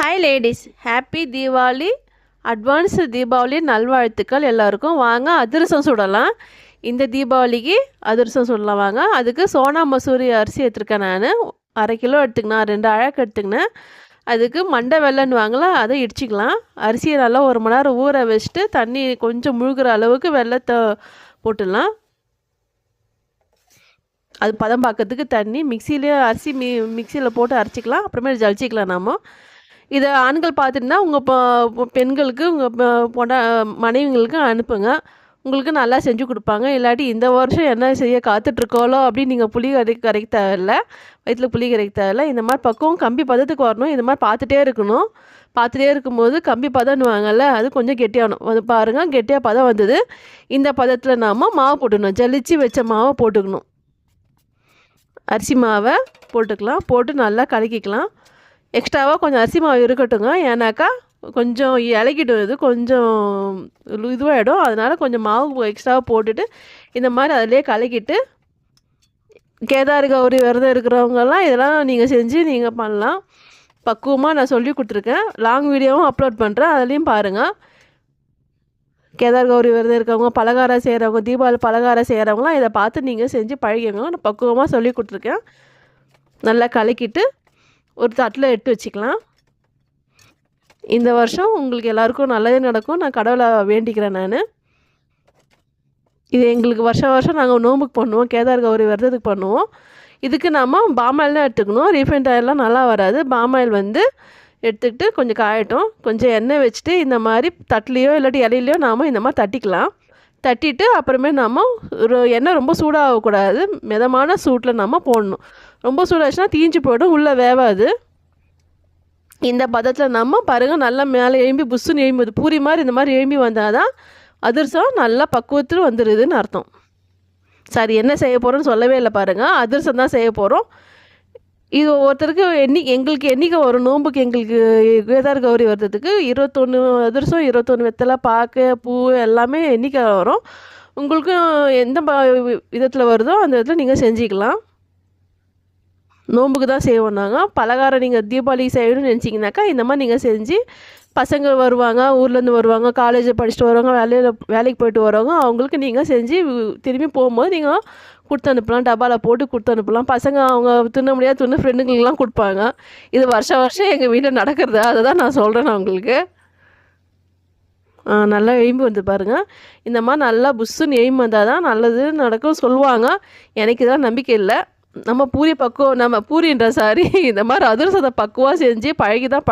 Hi ladies happy Deepavali advance Deepavali நல்வாழ்த்துக்கள் எல்லாருக்கும். வாங்க அதிரசம் சுடலாம். இந்த தீபாவளிக்கு அதிரசம் சுடலாம். வாங்க அதுக்கு சோனா மசூரி அரிசி எடுத்துருக்கேன் நான். அரை கிலோ எடுத்துக்கினேன் ரெண்டு அழகு எடுத்துக்கினேன் அதுக்கு மண்டை வெள்ளன்னு வாங்கல அதை இடிச்சிக்கலாம். அரிசியை நல்லா ஒரு மணி நேரம் ஊற வச்சுட்டு தண்ணி கொஞ்சம் முழுகிற அளவுக்கு வெள்ளத்தை போட்டுடலாம். அது பதம் பார்க்கறதுக்கு தண்ணி. மிக்சியிலே அரிசி மி மிக்சியில் போட்டு அரைச்சிக்கலாம். அப்புறமே ஜலிச்சிக்கலாம் நாம. இதை ஆண்கள் பார்த்துட்டுனா உங்கள் பெண்களுக்கு உங்கள் பொண்டா மனைவிங்களுக்கு அனுப்புங்க. உங்களுக்கு நல்லா செஞ்சு கொடுப்பாங்க. இல்லாட்டி இந்த வருஷம் என்ன செய்ய காத்துட்ருக்கோளோ அப்படின்னு நீங்கள் புளி கரை கரைக்க தேவையில்ல வயிற்றில் புளி கரைக்க தேவையில்ல இந்த மாதிரி பக்கம் கம்பி பதத்துக்கு வரணும். இந்த மாதிரி பார்த்துட்டே இருக்கணும். பார்த்துட்டே இருக்கும்போது கம்பி பதம்னுவாங்கல்ல அது கொஞ்சம் கெட்டியாகணும் அது பாருங்கள் கெட்டியாக பதம் வந்தது. இந்த பதத்தில் நாம் மாவு போட்டுக்கணும். ஜலிச்சு வச்ச மாவை போட்டுக்கணும். அரிசி மாவை போட்டுக்கலாம். போட்டு நல்லா கலக்கிக்கலாம். எக்ஸ்ட்ராவாக கொஞ்சம் அரிசி மாவு இருக்கட்டுங்க. ஏன்னாக்கா கொஞ்சம் இலகிடும் இது கொஞ்சம் இதுவாகிடும் அதனால் கொஞ்சம் மாவு எக்ஸ்ட்ராவாக போட்டுட்டு இந்த மாதிரி அதிலே கலக்கிட்டு கேதார் கௌரி விரதம் இருக்கிறவங்கெல்லாம் இதெல்லாம் நீங்கள் செஞ்சு நீங்கள் பண்ணலாம். பக்குவமாக நான் சொல்லி கொடுத்துருக்கேன். லாங் வீடியோவும் அப்லோட் பண்ணுறேன் அதுலேயும் பாருங்கள் கேதார் கௌரி விரதம் இருக்கவங்க பலகாரம் செய்கிறவங்க தீபாவளி பலகாரம் செய்கிறவங்களாம் இதை பார்த்து நீங்கள் செஞ்சு பழகிங்க நான் பக்குவமாக சொல்லி கொடுத்துருக்கேன். நல்லா கலக்கிட்டு ஒரு தட்டில் எடுத்து வச்சுக்கலாம். இந்த வருஷம் உங்களுக்கு எல்லாருக்கும் நல்லதே நடக்கும். நான் கடவுளை வேண்டிக்கிறேன் நான். இது எங்களுக்கு வருஷம் வருஷம் நாங்கள் நோம்புக்கு பண்ணுவோம். கேதார் கௌரி விரதத்துக்கு பண்ணுவோம். இதுக்கு நம்ம பாமாயில் தான் எடுத்துக்கணும். ரீஃபைண்ட் ஆயிலெலாம் நல்லா வராது. பாமாயில் வந்து எடுத்துக்கிட்டு கொஞ்சம் காயட்டும். கொஞ்சம் எண்ணெய் வச்சுட்டு இந்த மாதிரி தட்டிலையோ இல்லாட்டி இலையிலையோ நாம் இந்த மாதிரி தட்டிக்கலாம். தட்டிட்டு அப்புறமே நம்ம எண்ணெய் ரொம்ப சூடாகக்கூடாது. மிதமான சூட்டில் நம்ம போடணும். ரொம்ப சூடாச்சுன்னா தீஞ்சு போய்டும் உள்ளே வேவாது. இந்த பதத்தில் நம்ம பாருங்கள் நல்லா மேலே எழும்பி புஷ்ஷுன்னு எழும்புது. பூரி மாதிரி இந்த மாதிரி எழும்பி வந்தால் தான் அதிரசம் நல்லா பக்குவத்தில் வந்துடுதுன்னு அர்த்தம். சரி என்ன செய்ய போகிறோன்னு சொல்லவே இல்லை பாருங்கள் அதிரசம் தான் செய்ய போகிறோம் இது ஒவ்வொருத்தருக்கு எண்ணி எங்களுக்கு என்றைக்கு வரும். நோம்புக்கு எங்களுக்கு கேதார் கௌரி வர்றதுக்கு இருபத்தொன்று அதிரசம் இருபத்தொன்று வெத்தலை பாக்கு பூ எல்லாமே எண்ணிக்கை வரும். உங்களுக்கும் எந்த விதத்தில் வருதோ அந்த விதத்தில் நீங்கள் செஞ்சுக்கலாம். நோம்புக்கு தான் செய்வோம் நாங்கள் பலகாரம் நீங்கள் தீபாவளி செய்யணும்னு நினச்சிங்கனாக்கா இந்த மாதிரி நீங்கள் செஞ்சு பசங்க வருவாங்க ஊர்லேருந்து வருவாங்க காலேஜ் படிச்சுட்டு வருவாங்க வேலையில் வேலைக்கு போயிட்டு வருவாங்க அவங்களுக்கு நீங்கள் செஞ்சு திரும்பி போகும்போது நீங்கள் கொடுத்து அனுப்பலாம். டப்பாவில் போட்டு கொடுத்து அனுப்பலாம். பசங்க அவங்க தின்ன முடியாது தின்னு ஃப்ரெண்டுங்களுக்குலாம் கொடுப்பாங்க. இது வருஷம் வருஷம் எங்கள் வீட்டில் நடக்கிறது? அதை தான் நான் சொல்கிறேன் நான் உங்களுக்கு. நல்லா எய்ம்பு வந்து பாருங்கள் இந்த மாதிரி நல்லா புஷ்ஷுன்னு எய்ம் வந்தால் தான் நல்லது நடக்கும் சொல்லுவாங்க. எனக்கு தான் நம்பிக்கை இல்லை. நம்ம பூரி பக்குவம் நம்ம பூரின்ற சாரி இந்த மாதிரி அதிரசத்தை பக்குவாக செஞ்சு பழகி தான்